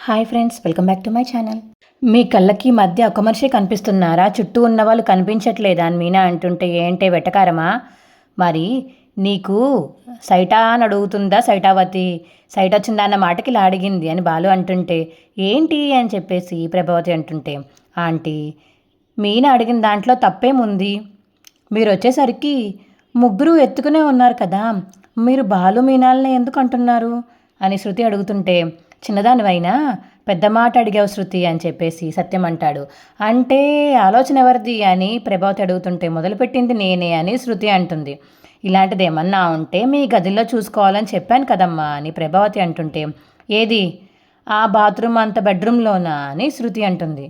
Hi friends welcome back to my channel. మీ కళ్ళకి మధ్య ఒక మనిషి కనిపిస్తున్నారా? చుట్టూ ఉన్న వాళ్ళు కనిపించట్లేదా? అని మీనా అంటుంటే ఏంటే వెటకారమా? మరి నీకు సైటా అని అడుగుతుందా? సైటావతి సైట్ వచ్చిందా అన్న మాటకి ఇలా అడిగింది అని బాలు అంటుంటే ఏంటి అని చెప్పేసి ప్రభావతి అంటుంటే ఆంటీ మీనా అడిగిన దాంట్లో తప్పేముంది? మీరు వచ్చేసరికి ముగ్గురు ఎత్తుకునే ఉన్నారు కదా మీరు బాలు మీనాలని ఎందుకు అంటున్నారు? అని శృతి అడుగుతుంటే చిన్నదానివైనా పెద్ద మాట అడిగావు శృతి అని చెప్పేసి సత్యం అంటాడు. అంటే ఆలోచన ఎవరిది అని ప్రభావతి అడుగుతుంటే మొదలుపెట్టింది నేనే అని శృతి అంటుంది. ఇలాంటిది ఏమన్నా ఉంటే మీ గదిలో చూసుకోవాలని చెప్పాను కదమ్మా అని ప్రభావతి అంటుంటే ఏది? ఆ బాత్రూమ్ అంత బెడ్రూమ్లోనా అని శృతి అంటుంది.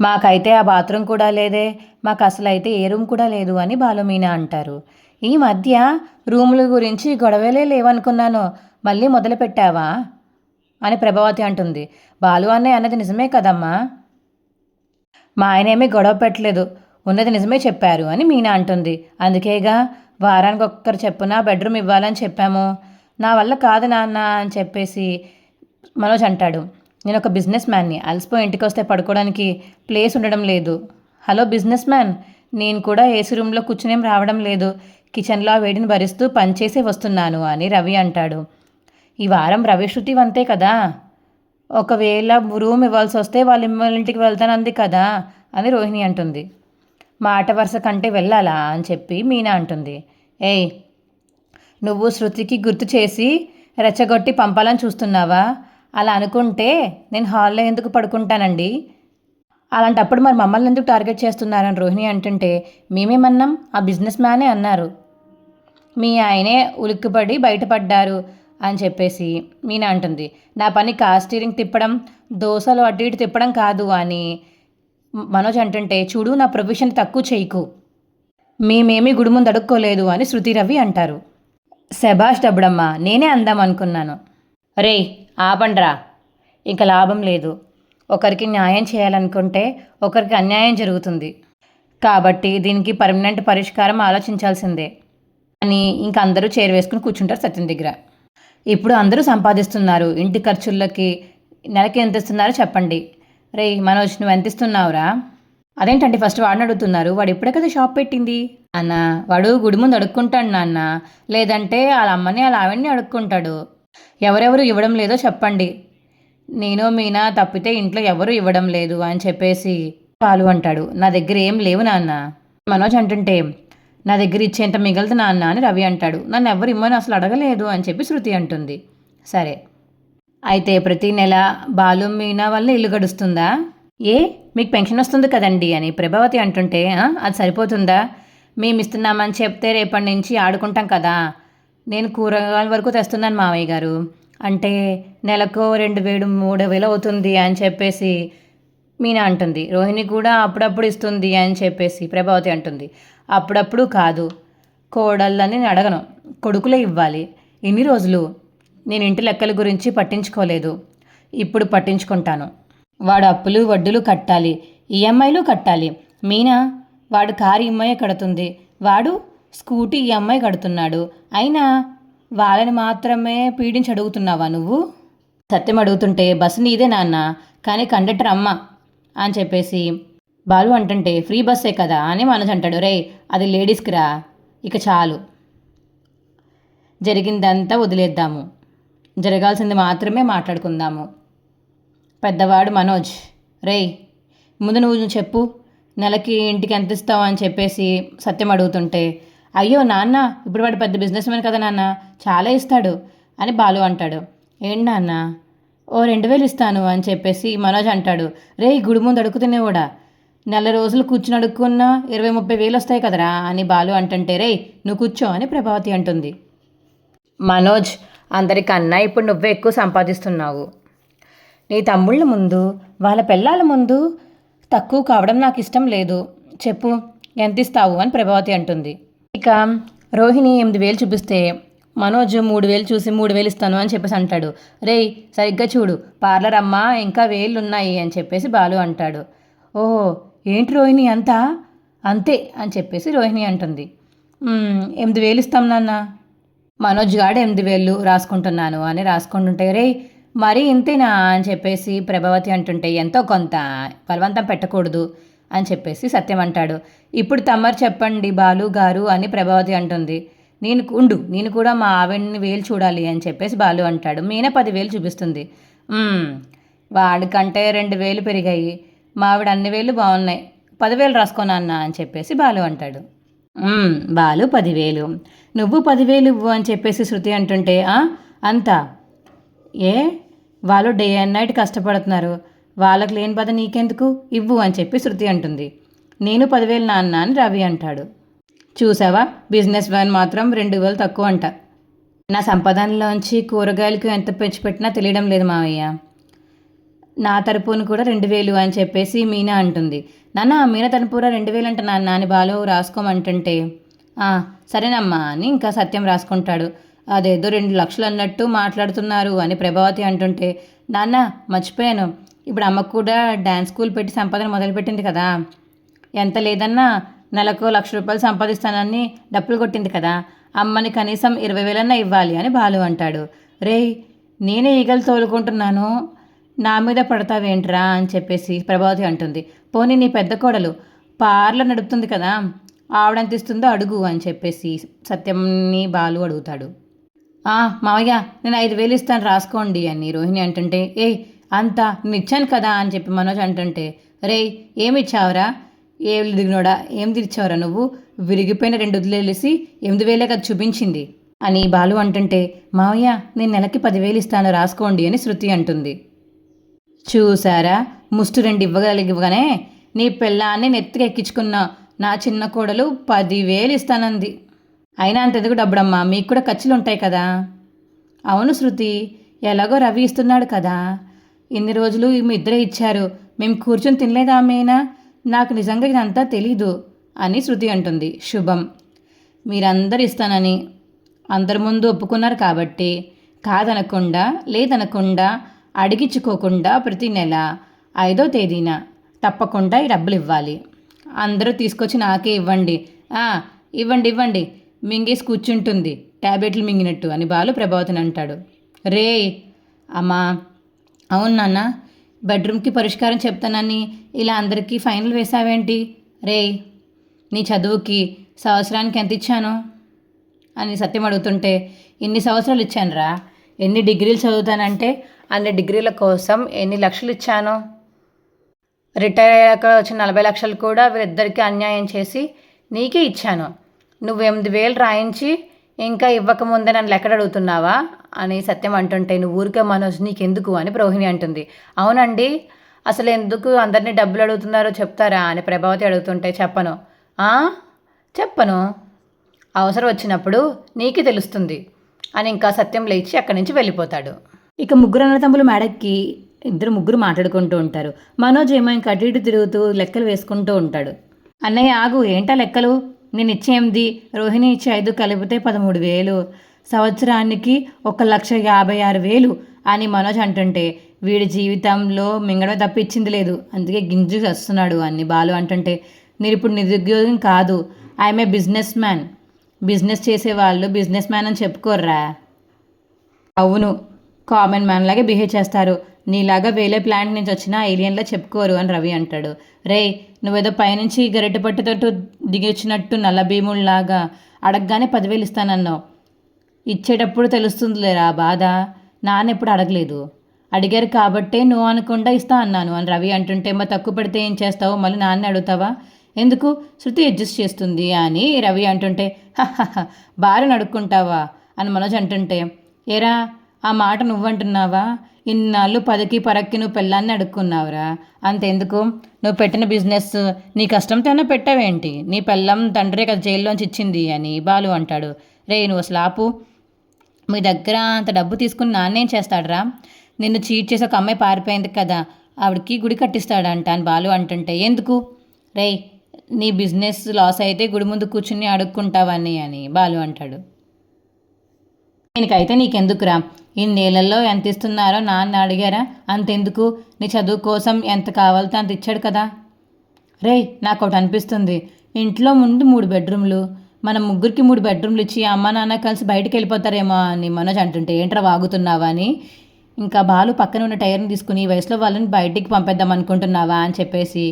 మాకైతే ఆ బాత్రూమ్ కూడా లేదే మాకు అసలు అయితే ఏ రూమ్ కూడా లేదు అని బాలుమీనా అంటారు. ఈ మధ్య రూముల గురించి గొడవలే లేవనుకున్నాను. మళ్ళీ మొదలు పెట్టావా అని ప్రభావతి అంటుంది. బాలు అన్నయ్య అన్నది నిజమే కదమ్మా? మా ఆయనేమీ గొడవ పెట్టలేదు. ఉన్నది నిజమే చెప్పారు అని మీనా అంటుంది. అందుకేగా వారానికి ఒక్కరు చెప్పున బెడ్రూమ్ ఇవ్వాలని చెప్పాము. నా వల్ల కాదు నాన్న అని చెప్పేసి మనోజ్ అంటాడు. నేను ఒక బిజినెస్ మ్యాన్ని. అలసిపోయి ఇంటికి వస్తే పడుకోవడానికి ప్లేస్ ఉండడం లేదు. హలో బిజినెస్ మ్యాన్ నేను కూడా ఏసీ రూమ్లో కూర్చునేం రావడం లేదు. కిచెన్లో ఆ వేడిని భరిస్తూ పనిచేసి వస్తున్నాను అని రవి అంటాడు. ఈ వారం రవి శృతి వంతే కదా. ఒకవేళ రూమ్ ఇవ్వాల్సి వస్తే వాళ్ళ ఇంటికి వెళ్తానంది కదా అని రోహిణి అంటుంది. మాట వరుస కంటే వెళ్ళాలా అని చెప్పి మీనా అంటుంది. ఏయ్ నువ్వు శృతికి గుర్తు చేసి రెచ్చగొట్టి పంపాలని చూస్తున్నావా? అలా అనుకుంటే నేను హాల్లో ఎందుకు పడుకుంటానండి? అలాంటప్పుడు మరి మమ్మల్ని ఎందుకు టార్గెట్ చేస్తున్నారని రోహిణి అంటుంటే మేమేమన్నాం ఆ బిజినెస్ మ్యానే అన్నారు. మీ ఆయనే ఉలిక్కిపడి బయటపడ్డారు. అని చెప్పేసి మీనా అంటుంది. నా పని కార్ స్టీరింగ్ తిప్పడం దోశలు అటు ఇటు తిప్పడం కాదు అని మనోజ్ అంటుంటే చూడు నా ప్రొఫెషన్ తక్కువ చేయకు. మేమేమీ గుడి ముందు అడుక్కోలేదు అని శృతి రవి అంటారు. శభాష్ డబ్బుడమ్మ నేనే అందాం అనుకున్నాను. రే ఆపండ్రా. ఇంకా లాభం లేదు. ఒకరికి న్యాయం చేయాలనుకుంటే ఒకరికి అన్యాయం జరుగుతుంది. కాబట్టి దీనికి పర్మనెంట్ పరిష్కారం ఆలోచించాల్సిందే. అని ఇంక అందరూ చేరువేసుకుని కూర్చుంటారు సత్యం దగ్గర. ఇప్పుడు అందరూ సంపాదిస్తున్నారు. ఇంటి ఖర్చులకి నెలకి ఎంత ఇస్తున్నారో చెప్పండి. రే మనోజ్ నువ్వు ఎంత ఇస్తున్నావురా అదేంటండి ఫస్ట్ వాడిని అడుగుతున్నారు. వాడు ఇప్పుడే కదా షాప్ పెట్టింది. అన్న వాడు గుడి ముందు అడుక్కుంటాడు నాన్న. లేదంటే వాళ్ళ అమ్మని వాళ్ళ ఆవిడని అడుక్కుంటాడు. ఎవరెవరు ఇవ్వడం లేదో చెప్పండి. నేను మీనా తప్పితే ఇంట్లో ఎవరు ఇవ్వడం లేదు అని చెప్పేసి పాలు అంటాడు. నా దగ్గర ఏం లేవు నాన్న. మనోజ్ అంటుంటే నా దగ్గర ఇచ్చేంత మిగలదు నాన్న అని రవి అంటాడు. నన్ను ఎవరు ఇమ్మని అసలు అడగలేదు అని చెప్పి శృతి అంటుంది. సరే. అయితే ప్రతి నెల బాలు మీనా వల్ల ఇల్లు గడుస్తుందా? ఏ? మీకు పెన్షన్ వస్తుంది కదండి అని ప్రభావతి అంటుంటే అది సరిపోతుందా? మేము ఇస్తున్నామని చెప్తే రేపటి నుంచి ఆడుకుంటాం కదా. నేను కూరగాయల వరకు తెస్తున్నాను మావయ్య గారు. అంటే నెలకు రెండు వేలు మూడు వేలు అవుతుంది అని చెప్పేసి మీనా అంటుంది. రోహిణి కూడా అప్పుడప్పుడు ఇస్తుంది అని చెప్పేసి ప్రభావతి అంటుంది. అప్పుడప్పుడు కాదు. కోడళ్ళని అడగను. కొడుకులే ఇవ్వాలి. ఇన్ని రోజులు నేను ఇంటి లెక్కల గురించి పట్టించుకోలేదు. ఇప్పుడు పట్టించుకుంటాను. వాడు అప్పులు వడ్డులు కట్టాలి. ఈఎంఐలు కట్టాలి. మీనా వాడు కారు ఈఎంఐ కడుతుంది. వాడు స్కూటీ ఈఎంఐ కడుతున్నాడు. అయినా వాళ్ళని మాత్రమే పీడించి అడుగుతున్నావా నువ్వు? సత్యం అడుగుతుంటే బస్సు నీదే నాన్న. కానీ కండక్టర్ అమ్మ అని చెప్పేసి బాలు అంటుంటే ఫ్రీ బస్సే కదా అని మనసు అంటాడు. రే అది లేడీస్కి రా ఇక చాలు. జరిగిందంతా వదిలేద్దాము. జరగాల్సింది మాత్రమే మాట్లాడుకుందాము. పెద్దవాడు మనోజ్ రేయ్ ముందు నువ్వు చెప్పు. నెలకి ఇంటికి ఎంత ఇస్తావు? అని చెప్పేసి సత్యం అడుగుతుంటే అయ్యో నాన్న ఇప్పుడు వాడు పెద్ద బిజినెస్ మ్యాన్ కదా నాన్న చాలా ఇస్తాడు అని బాలు అంటాడు. ఏంటి నాన్న? ఓ రెండు వేలు ఇస్తాను అని చెప్పేసి మనోజ్ అంటాడు. రే గుడి ముందు అడుగుతూనే కూడా నెల రోజులు కూర్చుని అడుక్కున్నా ఇరవై ముప్పై వేలు వస్తాయి కదరా అని బాలు అంటుంటే రే నువ్వు కూర్చో అని ప్రభావతి అంటుంది. మనోజ్ అందరికన్నా ఇప్పుడు నువ్వే ఎక్కువ సంపాదిస్తున్నావు. నీ తమ్ముళ్ళ ముందు వాళ్ళ పిల్లల ముందు తక్కువ కావడం నాకు ఇష్టం లేదు. చెప్పు ఎంత ఇస్తావు అని ప్రభావతి అంటుంది. ఇక రోహిణి ఎనిమిది వేలు చూపిస్తే మనోజ్ మూడు వేలు చూసి మూడు వేలు ఇస్తాను అని చెప్పేసి అంటాడు. రేయ్ సరిగ్గా చూడు పార్లర్ అమ్మ ఇంకా వేలు ఉన్నాయి అని చెప్పేసి బాలు అంటాడు. ఓహో ఏంటి రోహిణి అంతా? అంతే అని చెప్పేసి రోహిణి అంటుంది. ఎనిమిది వేలు ఇస్తాం నాన్న. మనోజ్ గాడు ఎనిమిది వేలు రాసుకుంటున్నాను అని రాసుకుంటుంటే రే మరీ ఇంతేనా? అని చెప్పేసి ప్రభావతి అంటుంటే ఎంతో కొంత బలవంతం పెట్టకూడదు అని చెప్పేసి సత్యం అంటాడు. ఇప్పుడు తమ్మరు చెప్పండి బాలు గారు అని ప్రభావతి అంటుంది. నేను ఉండు నేను కూడా మా ఆవిడని వేలు చూడాలి అని చెప్పేసి బాలు అంటాడు. మీనే పదివేలు చూపిస్తుంది. వాడికంటే రెండు వేలు పెరిగాయి. మావిడ అన్ని వేలు బాగున్నాయి పదివేలు రాసుకోనా అన్న అని చెప్పేసి బాలు అంటాడు. బాలు పదివేలు. నువ్వు పదివేలు ఇవ్వు అని చెప్పేసి శృతి అంటుంటే "ఆ, అంతా? ఏ? వాళ్ళు డే అండ్ నైట్ కష్టపడుతున్నారు. వాళ్ళకి లేని బాధ నీకెందుకు? ఇవ్వు అని చెప్పి శృతి అంటుంది. నేను పదివేలు నాన్న అని రవి అంటాడు. చూసావా? బిజినెస్ మ్యాన్ మాత్రం రెండు వేలు తక్కువ అంట. నా సంపాదనలోంచి కూరగాయలకు ఎంత పెంచిపెట్టినా తెలియడం లేదు మావయ్య. నా తరపున కూడా రెండు వేలు అని చెప్పేసి మీనా అంటుంది. నాన్న మీనా తరపున రెండు వేలు అంట నాన్న అని బాలు రాసుకోమంటుంటే. సరేనమ్మా అని ఇంకా సత్యం రాసుకుంటాడు. అదేదో రెండు లక్షలు అన్నట్టు మాట్లాడుతున్నారు అని ప్రభావతి అంటుంటే నాన్న మర్చిపోయాను. ఇప్పుడు అమ్మకు కూడా డ్యాన్స్ స్కూల్ పెట్టి సంపాదన మొదలుపెట్టింది కదా. ఎంత లేదన్నా నెలకు లక్ష రూపాయలు సంపాదిస్తానని డప్పులు కొట్టింది కదా. అమ్మని కనీసం ఇరవై వేలన్నా ఇవ్వాలి అని బాలు అంటాడు. రేయ్ నేనే ఈగలు తోలుకుంటున్నాను. నా మీద పడతావేంట్రా అని చెప్పేసి ప్రభావతి అంటుంది. పోనీ నీ పెద్ద కోడలు పార్లర్ నడుపుతుంది కదా ఆవిడంతిస్తుందో అడుగు అని చెప్పేసి సత్యంని బాలు అడుగుతాడు. "ఆ, మావయ్య నేను ఐదు వేలు ఇస్తాను రాసుకోండి అని రోహిణి అంటుంటే ఏ అంత నేను ఇచ్చాను కదా అని చెప్పి మనోజ్ అంటుంటే రే ఏమి ఇచ్చావురా? ఏ దిగినోడా? ఏం తెచ్చావురా నువ్వు? విరిగిపోయిన రెండు వదిలేసి ఎనిమిది వేలే కదా చూపించింది అని బాలు అంటుంటే మావయ్య నేను నెలకి పదివేలు ఇస్తాను రాసుకోండి అని శృతి అంటుంది. చూసారా ముష్టి రెండు ఇవ్వగలిగివ్వగానే నీ పిల్లాన్ని నెత్తికెక్కించుకున్నా నా చిన్న కోడలు పదివేలు ఇస్తానంది. అయినా అంతెందుకు డబ్బుడమ్మా? మీకు కూడా ఖర్చులు ఉంటాయి కదా. అవును శృతి ఎలాగో రవి ఇస్తున్నాడు కదా. ఇన్ని రోజులు మీ ఇద్దరే ఇచ్చారు. మేము కూర్చొని తినలేదా మీనా నాకు నిజంగా ఇదంతా తెలీదు అని శృతి అంటుంది. శుభం. మీరందరు ఇస్తానని. అందరి ముందు ఒప్పుకున్నారు కాబట్టి. కాదనకుండా లేదనకుండా అడిగించుకోకుండా ప్రతి నెల ఐదో తేదీన తప్పకుండా ఈ డబ్బులు ఇవ్వాలి. అందరూ తీసుకొచ్చి నాకే ఇవ్వండి. ఇవ్వండి ఇవ్వండి. మింగేసి కూర్చుంటుంది. ట్యాబ్లెట్లు మింగినట్టు అని బాలు ప్రభావతిని అంటాడు. రే అమ్మా అవును నాన్న బెడ్రూమ్కి పరిష్కారం చెప్తానని ఇలా అందరికీ ఫైనల్ వేసావేంటి రే నీ చదువుకి సంవత్సరానికి ఎంత ఇచ్చాను? అని సత్యం అడుగుతుంటే ఇన్ని సంవత్సరాలు ఇచ్చానురా. ఎన్ని డిగ్రీలు చదువుతానంటే అన్ని డిగ్రీల కోసం ఎన్ని లక్షలు ఇచ్చాను? రిటైర్ అయ్యాక వచ్చిన నలభై లక్షలు కూడా వీరిద్దరికీ అన్యాయం చేసి నీకే ఇచ్చాను. నువ్వు ఎనిమిది వేలు రాయించి ఇంకా ఇవ్వకముందే నన్ను లెక్కడ అడుగుతున్నావా? అని సత్యం అంటుంటే నువ్వు ఊరికే మనోజ్ నీకెందుకు? అని ప్రోహిణి అంటుంది. అవునండి అసలు ఎందుకు అందరినీ డబ్బులు అడుగుతున్నారో చెప్తారా? అని ప్రభావతి అడుగుతుంటే చెప్పను. చెప్పను? అవసరం వచ్చినప్పుడు నీకే తెలుస్తుంది. అని ఇంకా సత్యం లేచి అక్కడి నుంచి వెళ్ళిపోతాడు. ఇక ముగ్గురు అన్నతమ్ములు మేడక్కి ఇద్దరు ముగ్గురు మాట్లాడుకుంటూ ఉంటారు. మనోజ్ ఏమో ఇంకా అటు ఇటు తిరుగుతూ లెక్కలు వేసుకుంటూ ఉంటాడు. అన్నయ్య ఆగు ఏంటా లెక్కలు? నేను ఇచ్చే ఎనిమిది రోహిణి ఇచ్చే ఐదు కలిపితే పదమూడు వేలు. సంవత్సరానికి ఒక లక్ష యాభై ఆరు వేలు అని మనోజ్ అంటుంటే వీడి జీవితంలో మింగడమే తప్ప ఇచ్చింది లేదు. అందుకే గింజు వస్తున్నాడు అని బాలు అంటుంటే నేను ఇప్పుడు నిరుద్యోగం కాదు. I'm a business man. Business చేసేవాళ్ళు బిజినెస్ మ్యాన్ అని చెప్పుకోర్రా. అవును కామన్ మ్యాన్ లాగే బిహేవ్ చేస్తారు. నీలాగా వేలే ప్లాంట్ నుంచి వచ్చిన ఏలియన్లా చెప్పుకోరు అని రవి అంటాడు. రే నువ్వేదో పైనుంచి గరిటె పట్టుతోటి దిగి వచ్చినట్టు నల్ల భీముల్లాగా అడగగానే పదివేలు ఇస్తానన్నావు. ఇచ్చేటప్పుడు తెలుస్తుందిలేరా బాధ? నాన్న ఎప్పుడు అడగలేదు. అడిగారు కాబట్టే నువ్వు అనకుండా ఇస్తా అన్నాను అని రవి అంటుంటే మా తక్కువ పడితే ఏం చేస్తావు? మళ్ళీ నాన్న అడుగుతావా? ఎందుకు? శృతి అడ్జస్ట్ చేస్తుంది అని రవి అంటుంటే భార్య నడుక్కుంటావా అడుక్కుంటావా? అని మనోజ్ అంటుంటే ఏరా ఆ మాట నువ్వంటున్నావా? ఇన్నాళ్ళు పదికి పరక్కి నువ్వు పెళ్ళాన్ని అడుక్కున్నావురా. అంతెందుకు? నువ్వు పెట్టిన బిజినెస్ నీ కష్టంతోనే పెట్టావేంటి? నీ పెళ్ళం తండ్రే కదా జైల్లోంచి ఇచ్చింది అని బాలు అంటాడు. రే నువ్వు అసలు ఆపు. మీ దగ్గర అంత డబ్బు తీసుకుని నాన్నేం చేస్తాడరా? నిన్ను చీట్ చేసి ఒక అమ్మాయి పారిపోయింది కదా ఆవిడకి గుడి కట్టిస్తాడంట అని బాలు అంటుంటే ఎందుకు? రేయ్ నీ బిజినెస్ లాస్ అయితే గుడి ముందు కూర్చుని అడుక్కుంటావని అని బాలు అంటాడు. దీనికైతే నీకెందుకురా? ఇన్నేళ్ళలో ఎంత ఇస్తున్నారో నాన్న అడిగారా? అంతెందుకు? నీ చదువు కోసం ఎంత కావాలితే అంత ఇచ్చాడు కదా. రేయ్ నాకు ఒకటి అనిపిస్తుంది. ఇంట్లో ముందు మూడు బెడ్రూమ్లు మన ముగ్గురికి మూడు బెడ్రూమ్లు ఇచ్చి అమ్మ నాన్న కలిసి బయటికి వెళ్ళిపోతారేమో అని మనోజ్ అంటుంటే ఏంట్రా వాగుతున్నావా అని. ఇంకా బాలు పక్కన ఉన్న టైర్ని తీసుకుని ఈ వయసులో వాళ్ళని బయటికి పంపేద్దాం అనుకుంటున్నావా అని చెప్పేసి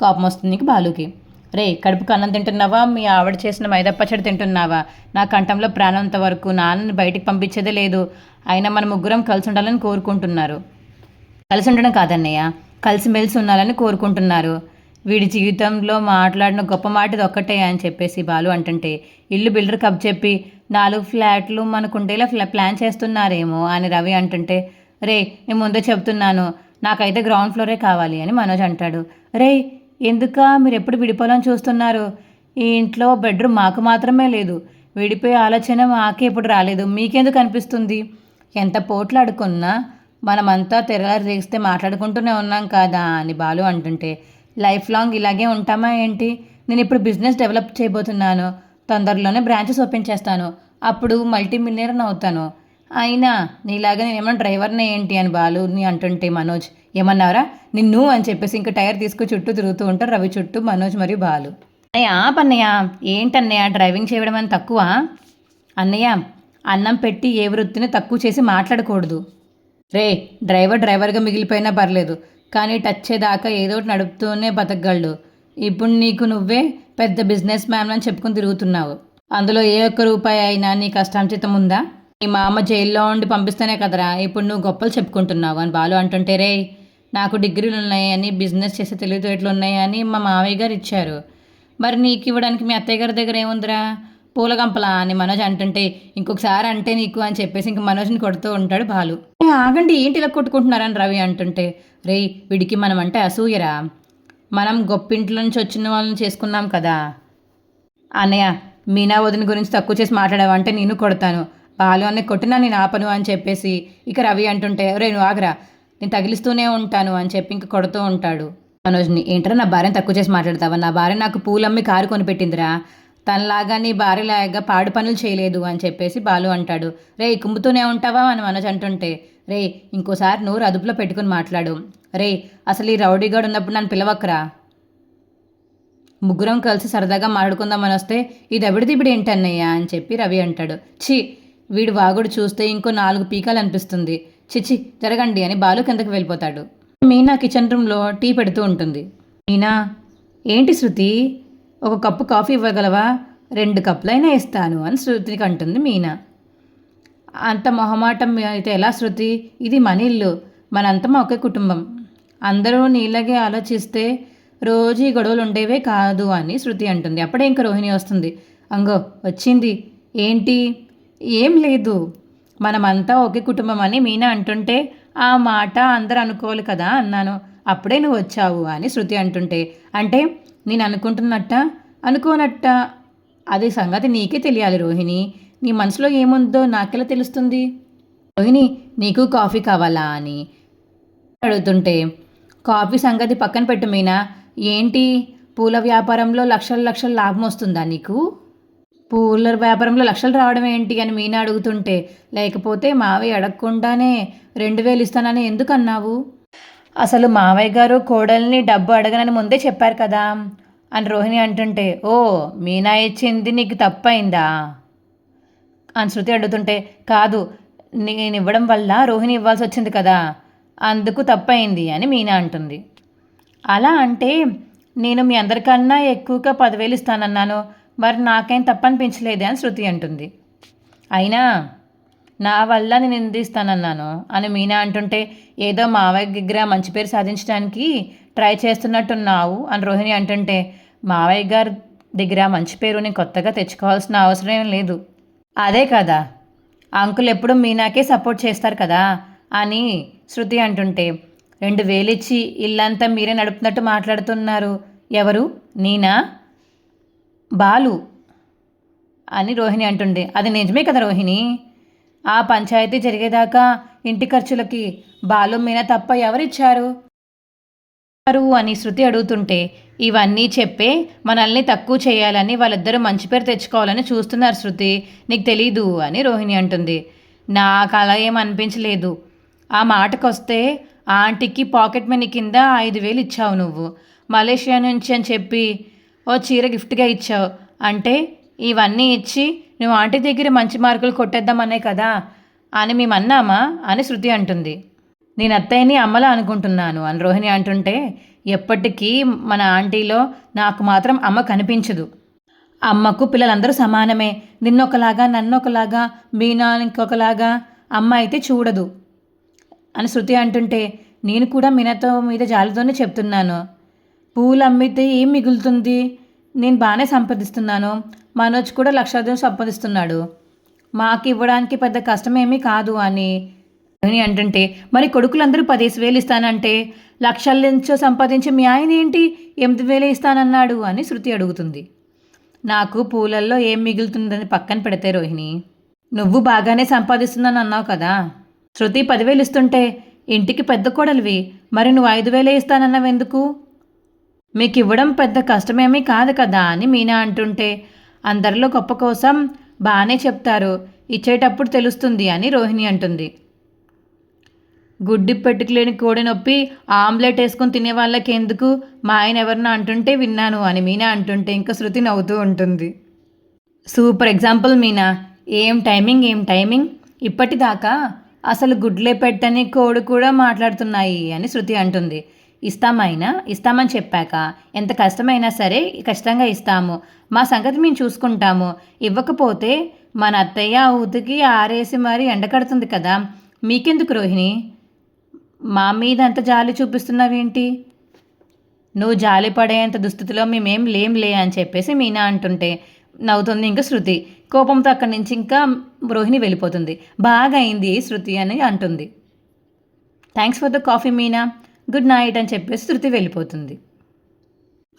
కోపం వస్తుంది నీకు బాలుకి. రే కడుపుకు అన్నం తింటున్నావా? మీ ఆవిడ చేసిన మైదా పచ్చడి తింటున్నావా? నా కంఠంలో ప్రాణంత వరకు నాన్నని బయటికి పంపించేదే లేదు. అయినా మన ముగ్గురం కలిసి ఉండాలని కోరుకుంటున్నారు. కలిసి ఉండడం కాదన్నయ్య కలిసిమెలిసి ఉండాలని కోరుకుంటున్నారు. వీడి జీవితంలో మాట్లాడిన గొప్ప మాట ఇది ఒక్కటే అని చెప్పేసి బాలు అంటుంటే ఇల్లు బిల్డర్ కప్ చెప్పి నాలుగు ఫ్లాట్లు మనకుండేలా ఫ్లా ప్లాన్ చేస్తున్నారేమో అని రవి అంటుంటే రే నేను ముందే చెప్తున్నాను నాకైతే గ్రౌండ్ ఫ్లోరే కావాలి అని మనోజ్ అంటాడు. రే ఎందుక? మీరు ఎప్పుడు విడిపోవాలని చూస్తున్నారు? ఈ ఇంట్లో బెడ్రూమ్ మాకు మాత్రమే లేదు. విడిపోయే ఆలోచన మాకే ఇప్పుడు రాలేదు. మీకెందుకు అనిపిస్తుంది? ఎంత పోట్లాడుకున్నా మనమంతా తెరలారి రేగిస్తే మాట్లాడుకుంటూనే ఉన్నాం కదా అని బాలు అంటుంటే లైఫ్ లాంగ్ ఇలాగే ఉంటామా ఏంటి? నేను ఇప్పుడు బిజినెస్ డెవలప్ చేయబోతున్నాను. తొందరలోనే బ్రాంచెస్ ఓపెన్ చేస్తాను. అప్పుడు మల్టీ మిలియనర్ అవుతాను. అయినా నీలాగా నేనేమన్నా డ్రైవర్నే ఏంటి అని బాలుని అంటుంటే మనోజ్ ఏమన్నారా నిన్ను అని చెప్పేసి ఇంకా టైర్ తీసుకుని చుట్టూ తిరుగుతూ ఉంటారు రవి చుట్టూ మనోజ్ మరియు బాలు. అన్నయ్య పన్నయ్య ఏంటన్నయ్య డ్రైవింగ్ చేయడం అని తక్కువ? అన్నయ్య అన్నం పెట్టి ఏ వృత్తిని తక్కువ చేసి మాట్లాడకూడదు. రే డ్రైవర్ డ్రైవర్గా మిగిలిపోయినా పర్లేదు కానీ టచ్ చేదాకా ఏదో ఒకటి నడుపుతూనే బతకగలడు. ఇప్పుడు నీకు నువ్వే పెద్ద బిజినెస్ మ్యాన్ అని చెప్పుకుని తిరుగుతున్నావు. అందులో ఏ ఒక్క రూపాయి అయినా నీ కష్టాంచితం ఉందా? నీ మామ జైల్లో ఉండి పంపిస్తేనే కదరా ఇప్పుడు నువ్వు గొప్పలు చెప్పుకుంటున్నావు అని బాలు అంటుంటే రే నాకు డిగ్రీలు ఉన్నాయని బిజినెస్ చేసే తెలివితేటలు ఉన్నాయని మా మావయ్య గారు ఇచ్చారు. మరి నీకు ఇవ్వడానికి మీ అత్తయ్య గారి దగ్గర ఏముందిరా? పూలగంపలా అని మనోజ్ అంటుంటే ఇంకొకసారి అంటే నీకు అని చెప్పేసి ఇంక మనోజ్ని కొడుతూ ఉంటాడు బాలు. ఆగండి ఏంటి ఇలా కొట్టుకుంటున్నారని రవి అంటుంటే రేయ్ వీడికి మనం అంటే అసూయరా? మనం గొప్పింట్లో నుంచి వచ్చిన వాళ్ళని చేసుకున్నాం కదా? అన్నయ్య మీనా వదిన గురించి తక్కువ చేసి మాట్లాడావంటే నేను కొడతాను. బాలు అన్నీ కొట్టినా నేను ఆపను అని చెప్పేసి ఇక రవి అంటుంటే రే నువ్వు ఆగరా? నేను తగిలిస్తూనే ఉంటాను అని చెప్పి ఇంక కొడుతూ ఉంటాడు. మనోజ్ని ఏంటరా నా భార్యను తక్కువ చేసి మాట్లాడతావా? నా భార్య నాకు పూలమ్మి కారు కొనిపెట్టిందిరా. తనలాగా నీ భార్యలాగా పాడు పనులు చేయలేదు అని చెప్పేసి బాలు అంటాడు. రే కుమ్ముతూనే ఉంటావా అని మనోజ్ అంటుంటే రే ఇంకోసారి నోరు అదుపులో పెట్టుకుని మాట్లాడు. రే అసలు ఈ రౌడీగాడు ఉన్నప్పుడు నన్ను పిలవక్కరా? ముగ్గురం కలిసి సరదాగా మాట్లాడుకుందామని వస్తే ఇది ఎవిడిది ఇప్పుడు ఏంటన్నయ్యా? అని చెప్పి రవి అంటాడు. ఛీ వీడు వాగుడు చూస్తే ఇంకో నాలుగు పీకాలు అనిపిస్తుంది. చిచి జరగండి అని బాలు కిందకి వెళ్ళిపోతాడు. మీనా కిచెన్ రూమ్లో టీ పెడుతూ ఉంటుంది. మీనా ఏంటి శృతి? ఒక కప్పు కాఫీ ఇవ్వగలవా? రెండు కప్పులైనా ఇస్తాను అని శృతికి అంటుంది మీనా. అంత మొహమాటం అయితే ఎలా శృతి? ఇది మన ఇల్లు మనంతా ఒకే కుటుంబం. అందరూ నీలాగే ఆలోచిస్తే రోజు ఈ గొడవలు ఉండేవే కాదు అని శృతి అంటుంది. అప్పుడే ఇంక రోహిణి వస్తుంది. అంగో వచ్చింది. ఏంటి? ఏం లేదు. మనమంతా ఒకే కుటుంబం అని మీనా అంటుంటే ఆ మాట అందరు అనుకోవాలి కదా అన్నాను. అప్పుడే నువ్వు వచ్చావు అని శృతి అంటుంటే అంటే నేను అనుకుంటున్నట్ట? అనుకోనట్ట. అది సంగతి నీకే తెలియాలి రోహిణి. నీ మనసులో ఏముందో నాకెలా తెలుస్తుంది? రోహిణి నీకు కాఫీ కావాలా? అని అడుగుతుంటే కాఫీ సంగతి పక్కన పెట్టు మీనా. ఏంటి? పూల వ్యాపారంలో లక్షల లక్షల లాభం వస్తుందా నీకు? పూల వ్యాపారంలో లక్షలు రావడం ఏంటి అని మీనా అడుగుతుంటే లేకపోతే మావయ్య అడగకుండానే రెండు వేలు ఇస్తానని ఎందుకు అన్నావు? అసలు మావయ్య గారు కోడల్ని డబ్బు అడగనని ముందే చెప్పారు కదా అని రోహిణి అంటుంటే ఓ మీనా ఇచ్చింది నీకు తప్పైందా? అని శృతి అడుగుతుంటే కాదు నేను ఇవ్వడం వల్ల రోహిణి ఇవ్వాల్సి వచ్చింది కదా అందుకు తప్పైంది అని మీనా అంటుంది. అలా అంటే నేను మీ అందరికన్నా ఎక్కువగా పదివేలు ఇస్తానన్నాను మరి నాకేం తప్పనిపించలేదే అని శృతి అంటుంది. అయినా నా వల్ల నేను నిందిస్తానన్నాను అని మీనా అంటుంటే ఏదో మావయ్య దగ్గర మంచి పేరు సాధించడానికి ట్రై చేస్తున్నట్టున్నావు అని రోహిణి అంటుంటే మావయ్య గారి దగ్గర మంచి పేరు నేను కొత్తగా తెచ్చుకోవాల్సిన అవసరం ఏం లేదు. అదే కదా అంకుల్ ఎప్పుడు మీనాకే సపోర్ట్ చేస్తారు కదా అని శృతి అంటుంటే రెండు వేలిచ్చి ఇల్లంతా మీరే నడుపుతున్నట్టు మాట్లాడుతున్నారు. ఎవరు? నేనా? బాలు అని రోహిణి అంటుండే. అది నిజమే కదా రోహిణి? ఆ పంచాయతీ జరిగేదాకా ఇంటి ఖర్చులకి బాలు మీద తప్ప ఎవరిచ్చారు? ఇచ్చారు అని శృతి అడుగుతుంటే ఇవన్నీ చెప్పే మనల్ని తక్కువ చేయాలని వాళ్ళిద్దరూ మంచి పేరు తెచ్చుకోవాలని చూస్తున్నారు శృతి. నీకు తెలీదు అని రోహిణి అంటుంది. నాకు అలా ఏం అనిపించలేదు. ఆ మాటకొస్తే ఆంటీకి పాకెట్ మనీ కింద ఐదు వేలు ఇచ్చావు నువ్వు. మలేషియా నుంచి అని చెప్పి ఓ చీర గిఫ్ట్గా ఇచ్చావు. అంటే ఇవన్నీ ఇచ్చి నువ్వు ఆంటీ దగ్గర మంచి మార్కులు కొట్టేద్దామనే కదా అని మేము అన్నామా అని శృతి అంటుంది. నేను అత్తయ్యని అమ్మలా అనుకుంటున్నాను అని రోహిణి అంటుంటే ఎప్పటికీ మన ఆంటీలో నాకు మాత్రం అమ్మ కనిపించదు. అమ్మకు పిల్లలందరూ సమానమే. నిన్నొకలాగా నన్నొకలాగా మీనా ఇంకొకలాగా అమ్మ అయితే చూడదు అని శృతి అంటుంటే నేను కూడా మీనాతో మీద జాలితోనే చెప్తున్నాను. పూలు అమ్మితే ఏం మిగులుతుంది? నేను బాగానే సంపాదిస్తున్నాను. మనోజ్ కూడా లక్షాధికం సంపాదిస్తున్నాడు. మాకు ఇవ్వడానికి పెద్ద కష్టమేమీ కాదు అని అని అంటుంటే మరి కొడుకులందరూ పదిహేసి వేలు ఇస్తానంటే లక్షల నుంచో సంపాదించే మీ ఆయన ఏంటి? ఎనిమిది వేలు ఇస్తానన్నాడు అని శృతి అడుగుతుంది. నాకు పూలల్లో ఏం మిగులుతుందని పక్కన పెడితే రోహిణి నువ్వు బాగానే సంపాదిస్తున్నాను అన్నావు కదా. శృతి పదివేలు ఇస్తుంటే ఇంటికి పెద్ద కోడలివి మరి నువ్వు ఐదు వేలే ఇస్తానన్నావెందుకు మీకు ఇవ్వడం పెద్ద కష్టమేమీ కాదు కదా అని మీనా అంటుంటే అందరిలో గొప్ప కోసం బాగానే చెప్తారు ఇచ్చేటప్పుడు తెలుస్తుంది అని రోహిణి అంటుంది. గుడ్డి పెట్టుకులేని కోడి నొప్పి ఆమ్లెట్ వేసుకొని తినే వాళ్ళకి ఎందుకు మా ఆయన ఎవరినో అంటుంటే విన్నాను అని మీనా అంటుంటే ఇంకా శృతి నవ్వుతూ ఉంటుంది. Super example Meena. ఏం టైమింగ్ ఏం టైమింగ్? ఇప్పటిదాకా అసలు గుడ్లే పెట్టని కోడి కూడా మాట్లాడుతున్నాయి అని శృతి అంటుంది. ఇస్తామైనా? ఇస్తామని చెప్పాక ఎంత కష్టమైనా సరే ఖచ్చితంగా ఇస్తాము. మా సంగతి మేము చూసుకుంటాము. ఇవ్వకపోతే మన అత్తయ్య ఉతికి ఆరేసి మరీ ఎండకడుతుంది కదా. మీకెందుకు రోహిణి? మా మీద అంత జాలి చూపిస్తున్నావేంటి? నువ్వు జాలి పడేంత దుస్థితిలో మేమేం లేం లే అని చెప్పేసి మీనా అంటుంటే నవ్వుతుంది ఇంకా శృతి. కోపంతో అక్కడి నుంచి ఇంకా రోహిణి వెళ్ళిపోతుంది. బాగా అయింది శృతి అని అంటుంది. Thanks for the coffee Meena. Good night అని చెప్పేసి శృతి వెళ్ళిపోతుంది.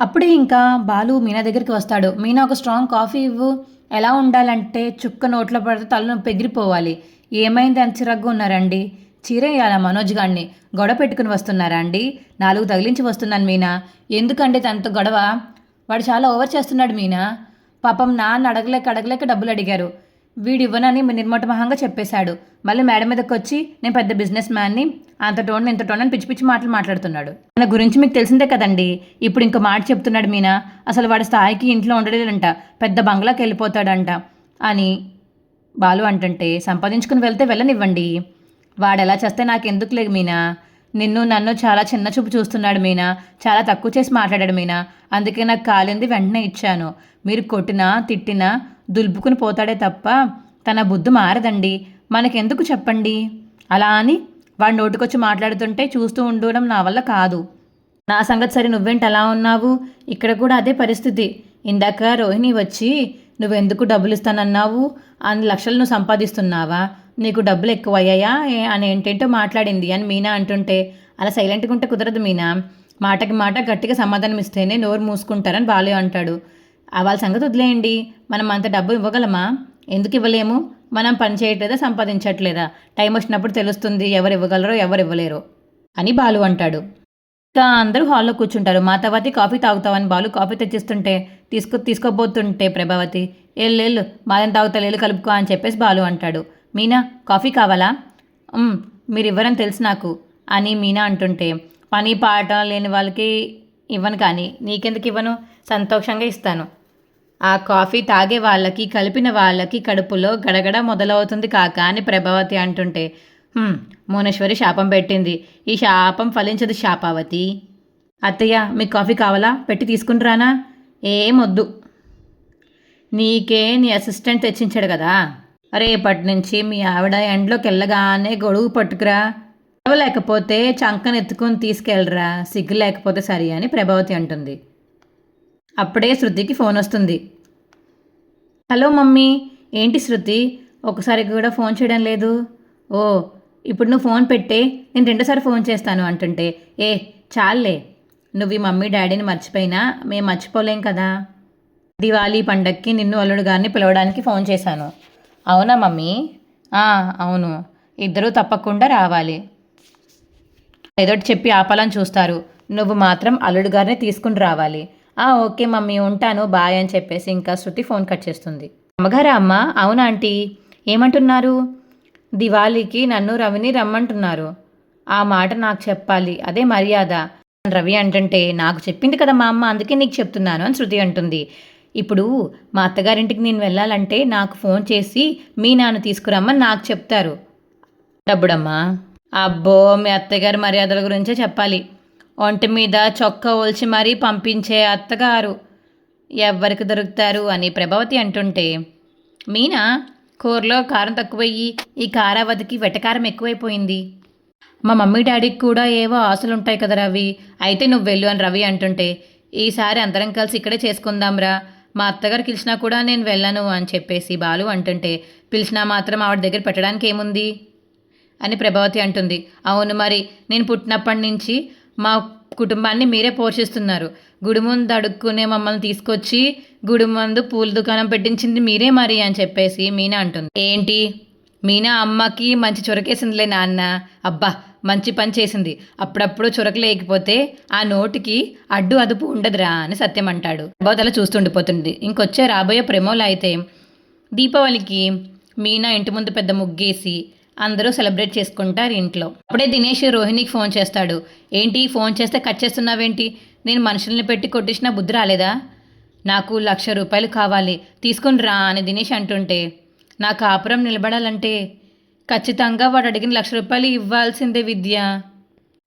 అప్పుడే ఇంకా బాలు మీనా దగ్గరికి వస్తాడు. మీనా ఒక స్ట్రాంగ్ కాఫీ ఇవ్వు. ఎలా ఉండాలంటే చుక్క నోట్లో పడితే తలనొప్పి ఎగిరిపోవాలి. ఏమైంది అని చిరాగ్గా ఉన్నారండి? చీరేయాలా మనోజ్ గాడిని గొడవ పెట్టుకుని వస్తున్నారా అండి? నాలుగు తగిలించి వస్తున్నాను మీనా. ఎందుకండి తనతో గొడవ? వాడు చాలా ఓవర్ చేస్తున్నాడు మీనా. పాపం నాన్న అడగలేక అడగలేక డబ్బులు అడిగారు. వీడు ఇవ్వనని నిర్మటమహంగా చెప్పేశాడు. మళ్ళీ మేడం మీదకి వచ్చి నేను పెద్ద బిజినెస్ మ్యాన్ని అంత టోన్ ఇంత టోన్ అని పిచ్చి పిచ్చి మాటలు మాట్లాడుతున్నాడు. తన గురించి మీకు తెలిసిందే కదండి. ఇప్పుడు ఇంకో మాట చెప్తున్నాడు మీనా. అసలు వాడి స్థాయికి ఇంట్లో ఉండలేదంట. పెద్ద బంగ్లాకి వెళ్ళిపోతాడంట అని బాలు అంటుంటే సంపాదించుకుని వెళ్తే వెళ్ళనివ్వండి. వాడు ఎలా చేస్తే నాకు ఎందుకు లేదు మీనా. నిన్ను నన్ను చాలా చిన్న చూపు చూస్తున్నాడు మీనా. చాలా తక్కువ చేసి మాట్లాడాడు మీనా. అందుకే నాకు కాలింది వెంటనే ఇచ్చాను. మీరు కొట్టినా తిట్టినా దులుపుకుని పోతాడే తప్ప తన బుద్ధి మారదండి. మనకెందుకు చెప్పండి? అలా అని వాడు నోటికొచ్చి మాట్లాడుతుంటే చూస్తూ ఉండడం నా వల్ల కాదు. నా సంగతి సరే నువ్వేంటి అలా ఉన్నావు? ఇక్కడ కూడా అదే పరిస్థితి. ఇందాక రోహిణి వచ్చి నువ్వెందుకు డబ్బులు ఇస్తానన్నావు అన్ని లక్షలు నువ్వు సంపాదిస్తున్నావా? నీకు డబ్బులు ఎక్కువ అయ్యాయా అని ఏంటేంటో మాట్లాడింది అని మీనా అంటుంటే. అలా సైలెంట్గా ఉంటే కుదరదు మీనా. మాటకి మాట గట్టిగా సమాధానం ఇస్తేనే నోరు మూసుకుంటారని బాలయ్య అంటాడు. వాళ్ళ సంగతి వదిలేయండి. మనం అంత డబ్బు ఇవ్వగలమా? ఎందుకు ఇవ్వలేము? మనం పని చేయట్లేదా సంపాదించట్లేదా? టైం వచ్చినప్పుడు తెలుస్తుంది ఎవరు ఇవ్వగలరో ఎవరు ఇవ్వలేరో అని బాలు అంటాడు. ఇంకా అందరూ హాల్లో కూర్చుంటారు. మాతావతి కాఫీ తాగుతావని బాలు కాఫీ తెచ్చిస్తుంటే తీసుకు తీసుకోబోతుంటే ప్రభావతి ఎల్లెళ్ళు మాదం తాగుతా లేళ్ళు కలుపుకో అని చెప్పేసి బాలు అంటాడు. మీనా కాఫీ కావాలా? మీరు ఇవ్వరని తెలుసు నాకు అని మీనా అంటుంటే పని పాట లేని వాళ్ళకి ఇవ్వను కానీ నీకెందుకు ఇవ్వను? సంతోషంగా ఇస్తాను ఆ కాఫీ తాగే వాళ్ళకి కలిపిన వాళ్ళకి కడుపులో గడగడ మొదలవుతుంది కాక అని ప్రభావతి అంటుంటే. మోనేశ్వరి శాపం పెట్టింది. ఈ శాపం ఫలించదు శాపావతి. అత్తయ్య మీకు కాఫీ కావాలా? పెట్టి తీసుకుంటురానా? ఏమొద్దు నీకే నీ అసిస్టెంట్ తెచ్చించాడు కదా. రేపటి నుంచి మీ ఆవిడ ఎండ్లోకి వెళ్ళగానే గొడుగు పట్టుకురా. లేకపోతే చంకను ఎత్తుకొని తీసుకెళ్ళరా. సిగ్గు లేకపోతే సరి అని ప్రభావతి అంటుంది. అప్పుడే శృతికి ఫోన్ వస్తుంది. హలో మమ్మీ ఏంటి శృతి? ఒకసారి కూడా ఫోన్ చేయడం లేదు. ఓ ఇప్పుడు నువ్వు ఫోన్ పెట్టే నేను రెండోసారి ఫోన్ చేస్తాను అంటుంటే ఏ చాలే నువ్వు ఈ మమ్మీ డాడీని మర్చిపోయినా మేము మర్చిపోలేం కదా. దివాళీ పండక్కి నిన్ను అల్లుడు గారిని పిలవడానికి ఫోన్ చేశాను. అవునా మమ్మీ? "ఆ, అవును. ఇద్దరూ తప్పకుండా రావాలి. ఏదోటి చెప్పి ఆపాలని చూస్తారు. నువ్వు మాత్రం అల్లుడు గారిని తీసుకుని రావాలి. ఓకే మమ్మీ ఉంటాను బాయ్ అని చెప్పేసి ఇంకా శృతి ఫోన్ కట్ చేస్తుంది. అమ్మగారా అమ్మ అవునా ఆంటీ? ఏమంటున్నారు? దివాళీకి నన్ను రవిని రమ్మంటున్నారు. ఆ మాట నాకు చెప్పాలి అదే మర్యాద. రవి అంటుంటే నాకు చెప్పింది కదా మా అమ్మ అందుకే నీకు చెప్తున్నాను అని శృతి అంటుంది. ఇప్పుడు మా అత్తగారింటికి నేను వెళ్ళాలంటే నాకు ఫోన్ చేసి మీ నాన్న తీసుకురమ్మని నాకు చెప్తారు. డబ్బుడమ్మా. అబ్బో మీ అత్తగారి మర్యాదల గురించే చెప్పాలి. ఒంటి మీద చొక్కా ఒలిచి మరీ పంపించే అత్తగారు. ఎవ్వరికి దొరుకుతారు అని ప్రభావతి అంటుంటే మీనా కూరలో కారం తక్కువయ్యి ఈ కారావతికి వెటకారం ఎక్కువైపోయింది. మా మమ్మీ డాడీకి కూడా ఏవో ఆశలు ఉంటాయి కదా రవి. అయితే నువ్వు వెళ్ళు అని రవి అంటుంటే ఈసారి అందరం కలిసి ఇక్కడే చేసుకుందాంరా మా అత్తగారు పిలిచినా కూడా నేను వెళ్ళను అని చెప్పేసి బాలు అంటుంటే పిలిచినా మాత్రం ఆవిడ దగ్గర పెట్టడానికి ఏముంది? అని ప్రభావతి అంటుంది అవును మరి నేను పుట్టినప్పటి నుంచి మా కుటుంబాన్ని మీరే పోషిస్తున్నారు. గుడి ముందు అడుక్కునే మమ్మల్ని తీసుకొచ్చి గుడి ముందు పూల దుకాణం పెట్టించింది మీరే మరి అని చెప్పేసి మీనా అంటుంది. ఏంటి? మీనా అమ్మకి మంచి చొరకేసిందిలే నాన్న. అబ్బా మంచి పని చేసింది. అప్పుడప్పుడు చొరక లేకపోతే ఆ నోటికి అడ్డు అదుపు ఉండదురా అని సత్యం అంటాడు. ప్రభావతి అలా చూస్తుండిపోతుంది. ఇంకొచ్చే రాబోయే ప్రేమోలు అయితే దీపావళికి మీనా ఇంటి ముందు పెద్ద ముగ్గేసి అందరూ సెలబ్రేట్ చేసుకుంటారు ఇంట్లో. అప్పుడే దినేష్ రోహిణికి ఫోన్ చేస్తాడు. ఏంటి ఫోన్ చేస్తే కట్ చేస్తున్నావేంటి? నేను మనుషుల్ని పెట్టి కొట్టించిన బుద్ధి రాలేదా? నాకు లక్ష రూపాయలు కావాలి తీసుకుని రా అని దినేష్ అంటుంటే నా కాపురం నిలబడాలంటే ఖచ్చితంగా వాడు అడిగిన లక్ష రూపాయలు ఇవ్వాల్సిందే విద్య.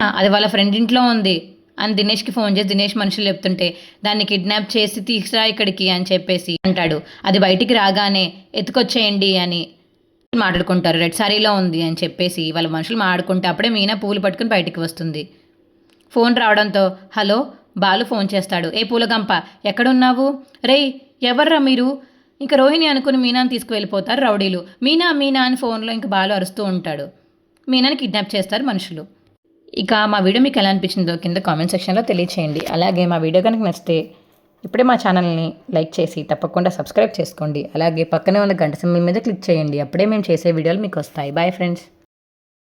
అది వాళ్ళ ఫ్రెండ్ ఇంట్లో ఉంది అని దినేష్కి ఫోన్ చేసి దినేష్ మనుషులు చెప్తుంటే దాన్ని కిడ్నాప్ చేసి తీసుకురా ఇక్కడికి అని చెప్పేసి అంటాడు. అది బయటికి రాగానే ఎత్తుకొచ్చేయండి అని మాట్లాడుకుంటారు. రెడ్ సారీలో ఉంది అని చెప్పేసి వాళ్ళ మనుషులు మాడుకుంటే అప్పుడే మీనా పూలు పట్టుకుని బయటికి వస్తుంది. ఫోన్ రావడంతో హలో బాలు ఫోన్ చేస్తాడు. ఏ పూలగంప? ఎక్కడున్నావు? రేయ్ ఎవర్రా మీరు? ఇంకా రోహిణి అనుకుని మీనాని తీసుకువెళ్ళిపోతారు రౌడీలు. మీనా మీనా అని ఫోన్లో ఇంక బాలు అరుస్తూ ఉంటాడు. మీనాని కిడ్నాప్ చేస్తారు మనుషులు. ఇక మా వీడియో మీకు ఎలా అనిపించిందో కింద కామెంట్ సెక్షన్లో తెలియచేయండి. అలాగే మా వీడియో కనుక నచ్చితే ఇప్పుడే మా ఛానల్ని లైక్ చేసి తప్పకుండా సబ్స్క్రైబ్ చేసుకోండి. అలాగే పక్కనే ఉన్న గంట సమయం మీద క్లిక్ చేయండి. అప్పుడే మేము చేసే వీడియోలు మీకు వస్తాయి. Bye friends.